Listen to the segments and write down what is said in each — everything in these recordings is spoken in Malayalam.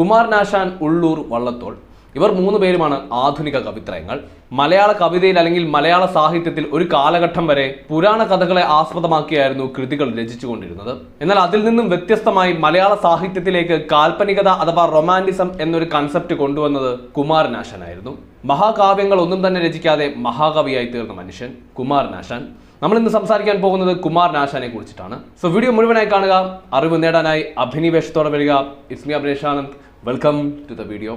കുമാരനാശാൻ ഉള്ളൂർ വള്ളത്തോൾ. ഇവർ മൂന്ന് പേരുമാണ് ആധുനിക കവിത്രയങ്ങൾ. മലയാള കവിതയിൽ അല്ലെങ്കിൽ മലയാള സാഹിത്യത്തിൽ ഒരു കാലഘട്ടം വരെ പുരാണ കഥകളെ ആസ്പദമാക്കിയായിരുന്നു കൃതികൾ രചിച്ചുകൊണ്ടിരുന്നത്. എന്നാൽ അതിൽ നിന്നും വ്യത്യസ്തമായി മലയാള സാഹിത്യത്തിലേക്ക് കാൽപ്പനികത അഥവാ റൊമാന്റിസം എന്നൊരു കൺസെപ്റ്റ് കൊണ്ടുവന്നത് കുമാരനാശാനായിരുന്നു മഹാകാവ്യങ്ങൾ ഒന്നും തന്നെ രചിക്കാതെ മഹാകവിയായി തീർന്ന മനുഷ്യൻ കുമാരനാശാൻ നമ്മൾ ഇന്ന് സംസാരിക്കാൻ പോകുന്നത് കുമാരനാശാനെ കുറിച്ചിട്ടാണ്. സോ വീഡിയോ മുഴുവനായി കാണുക. അറിവ് നേടാനായി അഭിനിവേശത്തോടെ വരിക. It's me Abhineshanand welcome to the video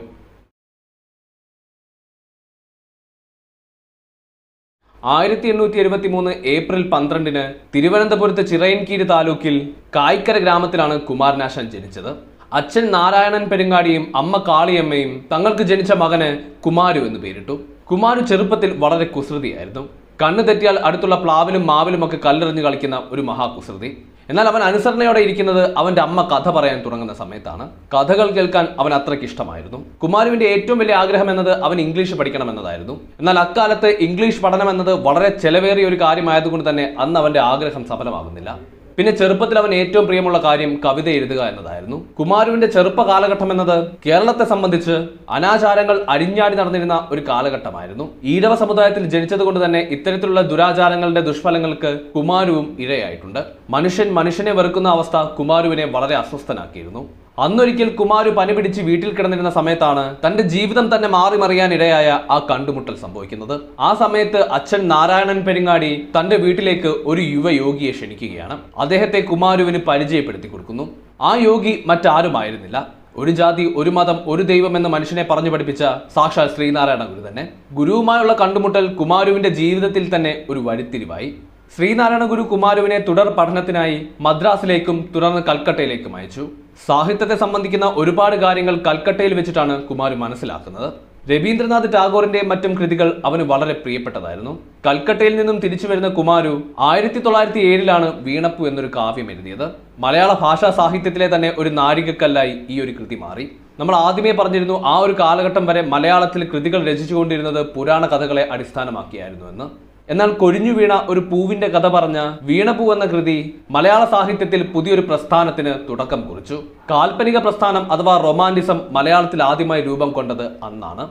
ആയിരത്തി എണ്ണൂറ്റി എഴുപത്തി മൂന്ന് ഏപ്രിൽ പന്ത്രണ്ടിന് തിരുവനന്തപുരത്ത് ചിറയൻകീഴ് താലൂക്കിൽ കായ്ക്കര ഗ്രാമത്തിലാണ് കുമാരനാശാൻ ജനിച്ചത്. അച്ഛൻ നാരായണൻ പെരുങ്ങാടിയും അമ്മ കാളിയമ്മയും തങ്ങൾക്ക് ജനിച്ച മകന് കുമാരു എന്ന് പേരിട്ടു. കുമാരു ചെറുപ്പത്തിൽ വളരെ കുസൃതിയായിരുന്നു. കണ്ണു തെറ്റിയാൽ അടുത്തുള്ള പ്ലാവിലും മാവിലുമൊക്കെ കല്ലെറിഞ്ഞു കളിക്കുന്ന ഒരു മഹാകുസൃതി. എന്നാൽ അവൻ അനുസരണയോടെ ഇരിക്കുന്നത് അവന്റെ അമ്മ കഥ പറയാൻ തുടങ്ങുന്ന സമയത്താണ്. കഥകൾ കേൾക്കാൻ അവൻ അത്രയ്ക്ക് ഇഷ്ടമായിരുന്നു. കുമാരുവിന്റെ ഏറ്റവും വലിയ ആഗ്രഹം എന്നത് അവൻ ഇംഗ്ലീഷ് പഠിക്കണം എന്നതായിരുന്നു. എന്നാൽ അക്കാലത്ത് ഇംഗ്ലീഷ് പഠനം എന്നത് വളരെ ചെലവേറിയ ഒരു കാര്യമായതുകൊണ്ട് തന്നെ അന്ന് അവന്റെ ആഗ്രഹം സഫലമാകുന്നില്ല. പിന്നെ ചെറുപ്പത്തിൽ അവൻ ഏറ്റവും പ്രിയമുള്ള കാര്യം കവിത എഴുതുക എന്നതായിരുന്നു. കുമാരുവിന്റെ ചെറുപ്പ കാലഘട്ടം എന്നത് കേരളത്തെ സംബന്ധിച്ച് അനാചാരങ്ങൾ അരിഞ്ഞാടി നടന്നിരുന്ന ഒരു കാലഘട്ടമായിരുന്നു. ഈഴവ സമുദായത്തിൽ ജനിച്ചതുകൊണ്ട് തന്നെ ഇത്തരത്തിലുള്ള ദുരാചാരങ്ങളുടെ ദുഷ്ഫലങ്ങൾക്ക് കുമാരുവും ഇരയായിട്ടുണ്ട്. മനുഷ്യൻ മനുഷ്യനെ വെറുക്കുന്ന അവസ്ഥ കുമാരുവിനെ വളരെ അസ്വസ്ഥനാക്കിയിരുന്നു. അന്നൊരിക്കൽ കുമാര് പനി പിടിച്ച് വീട്ടിൽ കിടന്നിരുന്ന സമയത്താണ് തന്റെ ജീവിതം തന്നെ മാറി മറിയാൻ ഇടയായ ആ കണ്ടുമുട്ടൽ സംഭവിക്കുന്നത്. ആ സമയത്ത് അച്ഛൻ നാരായണൻ പെരുങ്ങാടി തന്റെ വീട്ടിലേക്ക് ഒരു യുവയോഗിയെ ക്ഷണിക്കുകയാണ്. അദ്ദേഹത്തെ കുമാരുവിന് പരിചയപ്പെടുത്തി കൊടുക്കുന്നു. ആ യോഗി മറ്റാരുമായിരുന്നില്ല. ഒരു ജാതി ഒരു മതം ഒരു ദൈവം എന്ന മനുഷ്യനെ പറഞ്ഞു പഠിപ്പിച്ച സാക്ഷാൽ ശ്രീനാരായണ ഗുരു തന്നെ. ഗുരുവുമായുള്ള കണ്ടുമുട്ടൽ കുമാരുവിന്റെ ജീവിതത്തിൽ തന്നെ ഒരു വഴിത്തിരിവായി. ശ്രീനാരായണ ഗുരു കുമാരുവിനെ തുടർ പഠനത്തിനായി മദ്രാസിലേക്കും തുടർന്ന് കൽക്കട്ടയിലേക്കും അയച്ചു. സാഹിത്യത്തെ സംബന്ധിക്കുന്ന ഒരുപാട് കാര്യങ്ങൾ കൽക്കട്ടയിൽ വെച്ചിട്ടാണ് കുമാരു മനസ്സിലാക്കുന്നത്. രവീന്ദ്രനാഥ് ടാഗോറിന്റെ മറ്റും കൃതികൾ അവന് വളരെ പ്രിയപ്പെട്ടതായിരുന്നു. കൽക്കട്ടയിൽ നിന്നും തിരിച്ചു വരുന്ന കുമാരു ആയിരത്തി തൊള്ളായിരത്തി ഏഴിലാണ് വീണപ്പു എന്നൊരു കാവ്യം എഴുതിയത്. മലയാള ഭാഷാ സാഹിത്യത്തിലെ തന്നെ ഒരു നാഴികക്കല്ലായി ഈ ഒരു കൃതി മാറി. നമ്മൾ ആദ്യമേ പറഞ്ഞിരുന്നു ആ ഒരു കാലഘട്ടം വരെ മലയാളത്തിൽ കൃതികൾ രചിച്ചുകൊണ്ടിരുന്നത് പുരാണ കഥകളെ അടിസ്ഥാനമാക്കിയായിരുന്നു എന്ന്. എന്നാൽ കൊഴിഞ്ഞു വീണ ഒരു പൂവിന്റെ കഥ പറഞ്ഞ വീണപൂ എന്ന കൃതി മലയാള സാഹിത്യത്തിൽ പുതിയൊരു പ്രസ്ഥാനത്തിന് തുടക്കം കുറിച്ചു. കാൽപ്പനിക പ്രസ്ഥാനം അഥവാ റൊമാന്റിസം മലയാളത്തിൽ ആദ്യമായി രൂപം കൊണ്ടത് അന്നാണ്.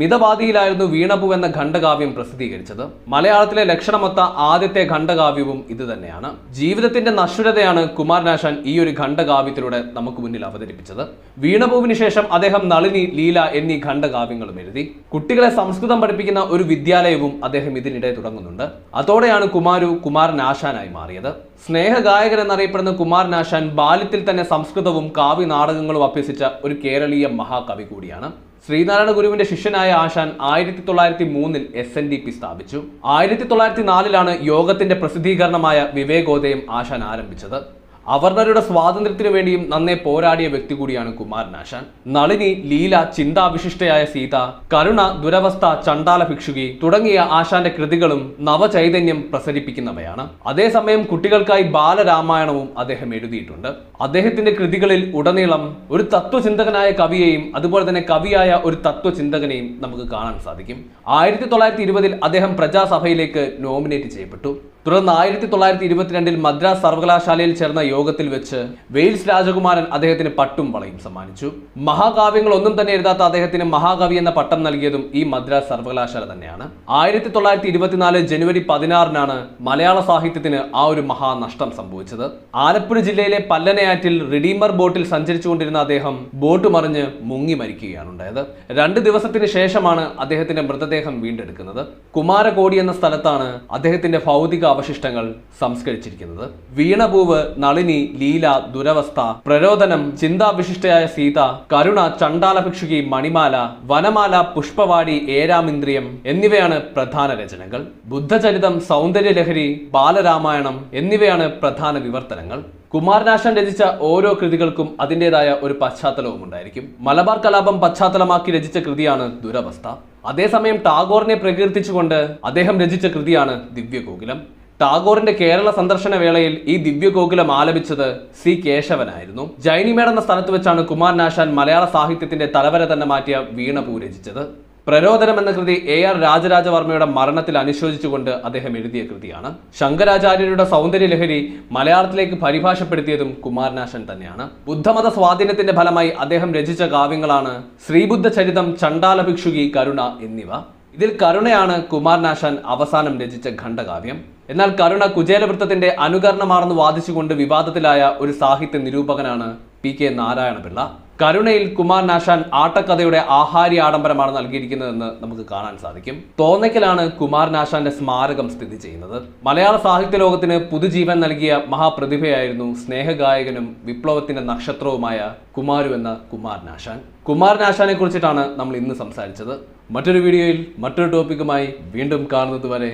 മിതവാദിയിലായിരുന്നു വീണപു എന്ന ഖണ്ഡകാവ്യം പ്രസിദ്ധീകരിച്ചത്. മലയാളത്തിലെ ലക്ഷണമൊത്ത ആദ്യത്തെ ഖണ്ഡകാവ്യവും ഇത് തന്നെയാണ്. ജീവിതത്തിന്റെ നശ്വരതയാണ് കുമാരനാശാൻ ഈ ഒരു ഖണ്ഡകാവ്യത്തിലൂടെ നമുക്ക് മുന്നിൽ അവതരിപ്പിച്ചത്. വീണപൂവിന് ശേഷം അദ്ദേഹം നളിനി ലീല എന്നീ ഖണ്ഡകാവ്യങ്ങളും എഴുതി. കുട്ടികളെ സംസ്കൃതം പഠിപ്പിക്കുന്ന ഒരു വിദ്യാലയവും അദ്ദേഹം ഇതിനിടെ തുടങ്ങുന്നുണ്ട്. അതോടെയാണ് കുമാരു കുമാരനാശാനായി മാറിയത്. സ്നേഹഗായകൻ എന്നറിയപ്പെടുന്ന കുമാരനാശാൻ ബാല്യത്തിൽ തന്നെ സംസ്കൃതവും കാവ്യ നാടകങ്ങളും അഭ്യസിച്ച ഒരു കേരളീയ മഹാകവി കൂടിയാണ്. ശ്രീനാരായണ ഗുരുവിന്റെ ശിഷ്യനായ ആശാൻ ആയിരത്തി തൊള്ളായിരത്തി മൂന്നിൽ എസ് എൻ ഡി പി സ്ഥാപിച്ചു. ആയിരത്തി തൊള്ളായിരത്തി നാലിലാണ് യോഗത്തിന്റെ പ്രസിദ്ധീകരണമായ വിവേകോദയം ആശാൻ ആരംഭിച്ചത്. അവർണരുടെ സ്വാതന്ത്ര്യത്തിനു വേണ്ടിയും നന്നെ പോരാടിയ വ്യക്തി കൂടിയാണ് കുമാരനാശാൻ നളിനി ലീല ചിന്താവിശിഷ്ടയായ സീത കരുണ ദുരവസ്ഥ ചണ്ടാല ഭിക്ഷുകി തുടങ്ങിയ ആശാന്റെ കൃതികളും നവചൈതന്യം പ്രസരിപ്പിക്കുന്നവയാണ്. അതേസമയം കുട്ടികൾക്കായി ബാലരാമായണവും അദ്ദേഹം എഴുതിയിട്ടുണ്ട്. അദ്ദേഹത്തിന്റെ കൃതികളിൽ ഉടനീളം ഒരു തത്വചിന്തകനായ കവിയെയും അതുപോലെ തന്നെ കവിയായ ഒരു തത്വചിന്തകനെയും നമുക്ക് കാണാൻ സാധിക്കും. ആയിരത്തി തൊള്ളായിരത്തി ഇരുപതിൽ അദ്ദേഹം പ്രജാസഭയിലേക്ക് നോമിനേറ്റ് ചെയ്യപ്പെട്ടു. തുടർന്ന് ആയിരത്തി തൊള്ളായിരത്തി ഇരുപത്തിരണ്ടിൽ മദ്രാസ് സർവകലാശാലയിൽ ചേർന്ന യോഗത്തിൽ വെച്ച് വെയിൽസ് രാജകുമാരൻ അദ്ദേഹത്തിന് പട്ടും വളയും സമ്മാനിച്ചു. മഹാകാവ്യങ്ങൾ ഒന്നും തന്നെ എഴുതാത്ത അദ്ദേഹത്തിന് മഹാകവി എന്ന പട്ടം നൽകിയതും ഈ മദ്രാസ് സർവകലാശാല തന്നെയാണ്. ആയിരത്തി തൊള്ളായിരത്തി ഇരുപത്തിനാല് ജനുവരി പതിനാറിനാണ് മലയാള സാഹിത്യത്തിന് ആ ഒരു മഹാനഷ്ടം സംഭവിച്ചത്. ആലപ്പുഴ ജില്ലയിലെ പല്ലനയാറ്റിൽ റിഡീമർ ബോട്ടിൽ സഞ്ചരിച്ചുകൊണ്ടിരുന്ന അദ്ദേഹം ബോട്ട് മറിഞ്ഞ് മുങ്ങി മരിക്കുകയാണ് ഉണ്ടായത് രണ്ട് ദിവസത്തിന് ശേഷമാണ് അദ്ദേഹത്തിന്റെ മൃതദേഹം വീണ്ടെടുക്കുന്നത്. കുമാരകോടി എന്ന സ്ഥലത്താണ് അദ്ദേഹത്തിന്റെ ഭൗതിക അവശിഷ്ടങ്ങൾ സംസ്കരിച്ചിരിക്കുന്നത്. വീണപൂവ് നളിനി ലീല ദുരവസ്ഥ പ്രരോദനം ചിന്താവിശിഷ്ടയായ സീത കരുണ ചണ്ടാലഭിക്ഷുകി മണിമാല വനമാല പുഷ്പവാടി ഏരാമിന്ദ്രിയം എന്നിവയാണ് പ്രധാന രചനകൾ. ബുദ്ധചരിതം സൗന്ദര്യലഹരി ബാലരാമായണം എന്നിവയാണ് പ്രധാന വിവർത്തനങ്ങൾ. കുമാരനാശാൻ രചിച്ച ഓരോ കൃതികൾക്കും അതിന്റെതായ ഒരു പശ്ചാത്തലവും ഉണ്ടായിരിക്കും. മലബാർ കലാപം പശ്ചാത്തലമാക്കി രചിച്ച കൃതിയാണ് ദുരവസ്ഥ. അതേസമയം ടാഗോറിനെ പ്രകീർത്തിച്ചുകൊണ്ട് അദ്ദേഹം രചിച്ച കൃതിയാണ് ദിവ്യഗോകുലം. ടാഗോറിന്റെ കേരള സന്ദർശന വേളയിൽ ഈ ദിവ്യഗോകുലം ആലപിച്ചത് സി കേശവനായിരുന്നു. ജൈനിമേട് എന്ന സ്ഥലത്ത് വെച്ചാണ് കുമാർ നാശാൻ മലയാള സാഹിത്യത്തിന്റെ തലവര തന്നെ മാറ്റിയ വീണ പൂരചിച്ചത്. പ്രരോദനം എന്ന കൃതി എ ആർ രാജരാജവർമ്മയുടെ മരണത്തിൽ അനുശോചിച്ചുകൊണ്ട് അദ്ദേഹം എഴുതിയ കൃതിയാണ്. ശങ്കരാചാര്യരുടെ സൗന്ദര്യലഹരി മലയാളത്തിലേക്ക് പരിഭാഷപ്പെടുത്തിയതും കുമാരനാശൻ തന്നെയാണ്. ബുദ്ധമത സ്വാധീനത്തിന്റെ ഫലമായി അദ്ദേഹം രചിച്ച കാവ്യങ്ങളാണ് ശ്രീബുദ്ധ ചരിതം ചണ്ടാല ഭിക്ഷുകി കരുണ എന്നിവ. ഇതിൽ കരുണയാണ് കുമാരനാശാൻ അവസാനം രചിച്ച ഖണ്ഡകാവ്യം. എന്നാൽ കരുണ കുചേലവൃത്തത്തിന്റെ അനുകരണമാണെന്ന് വാദിച്ചുകൊണ്ട് വിവാദത്തിലായ ഒരു സാഹിത്യ നിരൂപകനാണ് പി കെ നാരായണപിള്ള. കരുണയിൽ കുമാർ നാഷാൻ ആട്ടക്കഥയുടെ ആഹാരി ആഡംബരമാണ് നൽകിയിരിക്കുന്നതെന്ന് നമുക്ക് കാണാൻ സാധിക്കും. തോന്നയ്ക്കലാണ് കുമാർ നാഷാന്റെ സ്മാരകം സ്ഥിതി ചെയ്യുന്നത്. മലയാള സാഹിത്യ ലോകത്തിന് പുതുജീവൻ നൽകിയ മഹാപ്രതിഭയായിരുന്നു സ്നേഹഗായകനും വിപ്ലവത്തിന്റെ നക്ഷത്രവുമായ കുമാരു എന്ന കുമാർ നാഷാൻ കുമാർ നാഷാനെ കുറിച്ചിട്ടാണ് നമ്മൾ ഇന്ന് സംസാരിച്ചത്. മറ്റൊരു വീഡിയോയിൽ മറ്റൊരു ടോപ്പിക്കുമായി വീണ്ടും കാണുന്നത് വരെ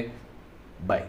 ബൈ.